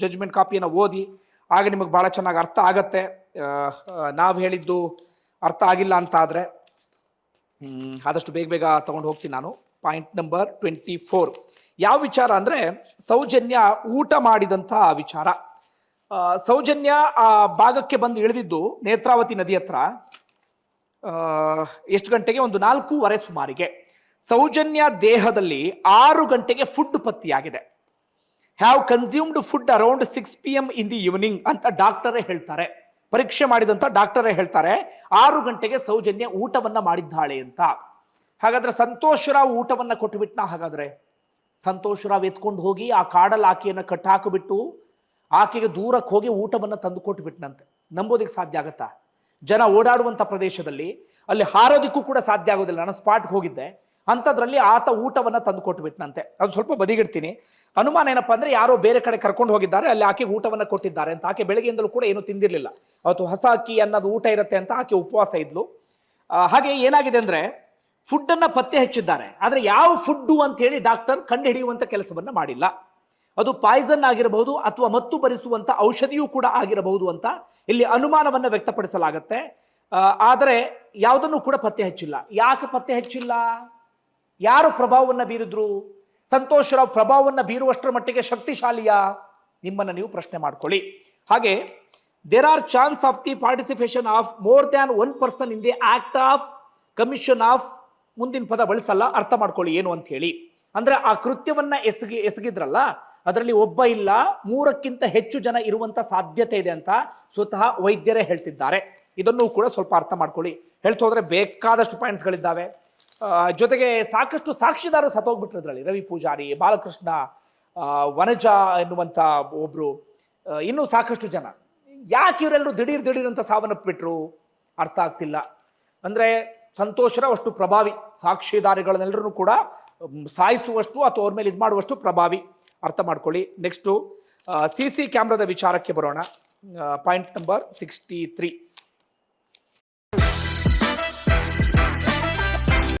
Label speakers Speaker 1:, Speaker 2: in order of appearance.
Speaker 1: Judgement ಕಾಪಿಯನ್ನು ಓದಿ, ಆಗ ನಿಮಗೆ ಭಾಳ ಚೆನ್ನಾಗಿ ಅರ್ಥ ಆಗತ್ತೆ. ನಾವು ಹೇಳಿದ್ದು ಅರ್ಥ ಆಗಿಲ್ಲ ಅಂತ ಆದರೆ ಆದಷ್ಟು ಬೇಗ ಬೇಗ ತಗೊಂಡು ಹೋಗ್ತೀನಿ ನಾನು. ಪಾಯಿಂಟ್ ನಂಬರ್ ಟ್ವೆಂಟಿ ಫೋರ್ ಯಾವ ವಿಚಾರ ಅಂದರೆ, ಸೌಜನ್ಯ ಊಟ ಮಾಡಿದಂಥ ವಿಚಾರ. ಸೌಜನ್ಯ ಆ ಭಾಗಕ್ಕೆ ಬಂದು ಇಳಿದಿದ್ದು ನೇತ್ರಾವತಿ ನದಿ ಹತ್ರ ಎಷ್ಟು ಗಂಟೆಗೆ? ಒಂದು ನಾಲ್ಕೂವರೆ ಸುಮಾರಿಗೆ. ಸೌಜನ್ಯ ದೇಹದಲ್ಲಿ ಆರು ಗಂಟೆಗೆ ಫುಡ್ ಪತ್ತೆಯಾಗಿದೆ. Have consumed food around six P M in the evening ಅಂತ ಡಾಕ್ಟರೇ ಹೇಳ್ತಾರೆ. ಪರೀಕ್ಷೆ ಮಾಡಿದಂತ ಡಾಕ್ಟರೇ ಹೇಳ್ತಾರೆ, ಆರು ಗಂಟೆಗೆ ಸೌಜನ್ಯ ಊಟವನ್ನ ಮಾಡಿದ್ದಾಳೆ ಅಂತ. ಹಾಗಾದ್ರೆ ಸಂತೋಷ್ ರಾವ್ ಊಟವನ್ನ ಕೊಟ್ಟುಬಿಟ್ನ ಹಾಗಾದ್ರೆ? ಸಂತೋಷ್ ರಾವ್ ಎತ್ಕೊಂಡು ಹೋಗಿ ಆ ಕಾಡಲ್ಲಿ ಆಕೆಯನ್ನು ಕಟ್ಟಾಕಿಬಿಟ್ಟು ಆಕೆಗೆ ದೂರಕ್ಕೆ ಹೋಗಿ ಊಟವನ್ನು ತಂದು ಕೊಟ್ಟುಬಿಟ್ನಂತೆ ನಂಬೋದಕ್ಕೆ ಸಾಧ್ಯ ಆಗತ್ತಾ? ಜನ ಓಡಾಡುವಂಥ ಪ್ರದೇಶದಲ್ಲಿ ಅಲ್ಲಿ ಹಾರೋದಿಕ್ಕೂ ಕೂಡ ಸಾಧ್ಯ ಆಗೋದಿಲ್ಲ. ನಾನು ಸ್ಪಾಟ್ಗೆ ಹೋಗಿದ್ದೆ. ಅಂಥದ್ರಲ್ಲಿ ಆತ ಊಟವನ್ನು ತಂದು ಕೊಟ್ಬಿಟ್ನಂತೆ ಅದು ಸ್ವಲ್ಪ ಬದಿಗಿಡ್ತೀನಿ. ಅನುಮಾನ ಏನಪ್ಪ ಅಂದರೆ ಯಾರೋ ಬೇರೆ ಕಡೆ ಕರ್ಕೊಂಡು ಹೋಗಿದ್ದಾರೆ, ಅಲ್ಲಿ ಆಕೆ ಊಟವನ್ನು ಕೊಟ್ಟಿದ್ದಾರೆ ಅಂತ. ಆಕೆ ಬೆಳಗ್ಗೆಯಿಂದಲೂ ಕೂಡ ಏನು ತಿಂದಿರಲಿಲ್ಲ. ಅವತ್ತು ಹೊಸ ಅಕ್ಕಿ ಅನ್ನೋದು ಊಟ ಇರುತ್ತೆ ಅಂತ ಆಕೆ ಉಪವಾಸ ಇದ್ಲು. ಹಾಗೆ ಏನಾಗಿದೆ ಅಂದರೆ ಫುಡ್ಡನ್ನು ಪತ್ತೆ ಹಚ್ಚಿದ್ದಾರೆ. ಆದರೆ ಯಾವ ಫುಡ್ಡು ಅಂತ ಹೇಳಿ ಡಾಕ್ಟರ್ ಕಂಡು ಹಿಡಿಯುವಂಥ ಕೆಲಸವನ್ನು ಮಾಡಿಲ್ಲ. ಅದು ಪಾಯ್ಸನ್ ಆಗಿರಬಹುದು ಅಥವಾ ಮತ್ತು ಭರಿಸುವಂಥ ಔಷಧಿಯೂ ಕೂಡ ಆಗಿರಬಹುದು ಅಂತ ಇಲ್ಲಿ ಅನುಮಾನವನ್ನು ವ್ಯಕ್ತಪಡಿಸಲಾಗತ್ತೆ. ಆದರೆ ಯಾವುದನ್ನು ಕೂಡ ಪತ್ತೆ ಹಚ್ಚಿಲ್ಲ. ಯಾಕೆ ಪತ್ತೆ ಹಚ್ಚಿಲ್ಲ? ಯಾರು ಪ್ರಭಾವವನ್ನು ಬೀರಿದ್ರು? ಸಂತೋಷರಾವ್ ಪ್ರಭಾವವನ್ನು ಬೀರುವಷ್ಟರ ಮಟ್ಟಿಗೆ ಶಕ್ತಿಶಾಲಿಯ? ನಿಮ್ಮನ್ನು ನೀವು ಪ್ರಶ್ನೆ ಮಾಡ್ಕೊಳ್ಳಿ. ಹಾಗೆ there are chance of the participation of more than one person in the act of commission of ಮುಂದಿನ ಪದ ಬಳಸಲ್ಲ, ಅರ್ಥ ಮಾಡ್ಕೊಳ್ಳಿ ಏನು ಅಂತ ಹೇಳಿ. ಅಂದ್ರೆ ಆ ಕೃತ್ಯವನ್ನ ಎಸಗಿ, ಎಸಗಿದ್ರಲ್ಲ, ಅದರಲ್ಲಿ ಒಬ್ಬ ಇಲ್ಲ, ಮೂರಕ್ಕಿಂತ ಹೆಚ್ಚು ಜನ ಇರುವಂತ ಸಾಧ್ಯತೆ ಇದೆ ಅಂತ ಸ್ವತಃ ವೈದ್ಯರೇ ಹೇಳ್ತಿದ್ದಾರೆ. ಇದನ್ನು ಕೂಡ ಸ್ವಲ್ಪ ಅರ್ಥ ಮಾಡ್ಕೊಳ್ಳಿ. ಹೇಳ್ತಾ ಹೋದ್ರೆ ಬೇಕಾದಷ್ಟು ಪಾಯಿಂಟ್ಸ್ಗಳಿದ್ದಾವೆ ಜೊತೆಗೆ ಸಾಕಷ್ಟು ಸಾಕ್ಷಿದಾರರು ಸತ್ತೋಗ್ಬಿಟ್ರು ಅದರಲ್ಲಿ ರವಿ ಪೂಜಾರಿ, ಬಾಲಕೃಷ್ಣ ವನಜ ಎನ್ನುವಂತ ಒಬ್ರು ಇನ್ನೂ ಸಾಕಷ್ಟು ಜನ. ಯಾಕೆ ಇವರೆಲ್ಲರೂ ದಿಢೀರ್ ದಿಢೀರ್ ಅಂತ ಸಾವನ್ನಪ್ಪಿಟ್ರು? ಅರ್ಥ ಆಗ್ತಿಲ್ಲ. ಅಂದ್ರೆ ಸಂತೋಷರ ಅಷ್ಟು ಪ್ರಭಾವಿ. ಸಾಕ್ಷಿದಾರಿಗಳನ್ನೆಲ್ಲರೂ ಕೂಡ ಸಾಯಿಸುವಷ್ಟು ಅಥವಾ ಅವ್ರ ಮೇಲೆ ಇದು ಮಾಡುವಷ್ಟು ಪ್ರಭಾವಿ. ಅರ್ಥ ಮಾಡ್ಕೊಳ್ಳಿ. ನೆಕ್ಸ್ಟು ಸಿ ಸಿ ಕ್ಯಾಮ್ರಾದ ವಿಚಾರಕ್ಕೆ ಬರೋಣ. Point number sixty three